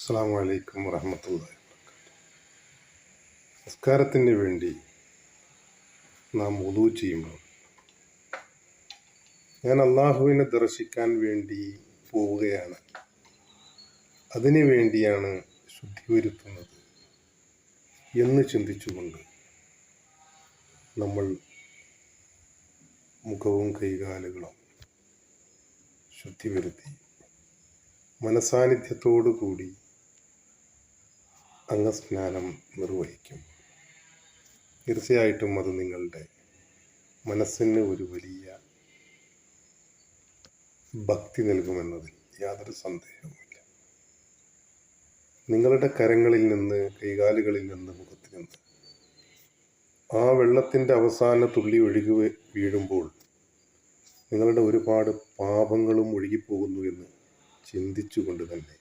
അസ്സാം വലൈക്കും വറഹമത്തുള്ള നമസ്കാരത്തിന് വേണ്ടി നാം ഉദു ചെയ്യുമ്പോൾ ഞാൻ അള്ളാഹുവിനെ ദർശിക്കാൻ വേണ്ടി പോവുകയാണ്. അതിനു വേണ്ടിയാണ് ശുദ്ധി വരുത്തുന്നത് എന്ന് ചിന്തിച്ചുകൊണ്ട് നമ്മൾ മുഖവും കൈകാലുകളും ശുദ്ധി വരുത്തി മനസാന്നിധ്യത്തോടു കൂടി അംഗസ്നാനം നിർവഹിക്കും. തീർച്ചയായിട്ടും അത് നിങ്ങളുടെ മനസ്സിന് ഒരു വലിയ ഭക്തി നൽകുമെന്നതിൽ യാതൊരു സന്ദേഹവുമില്ല. നിങ്ങളുടെ കരങ്ങളിൽ നിന്ന് കൈകാലുകളിൽ നിന്ന് മുഖത്തിൽ നിന്ന് ആ വെള്ളത്തിന്റെ അവസാന തുള്ളി ഒഴുകി വീഴുമ്പോൾ നിങ്ങളുടെ ഒരുപാട് പാപങ്ങളും ഒഴുകിപ്പോകുന്നു എന്ന് ചിന്തിച്ചുകൊണ്ട് തന്നെ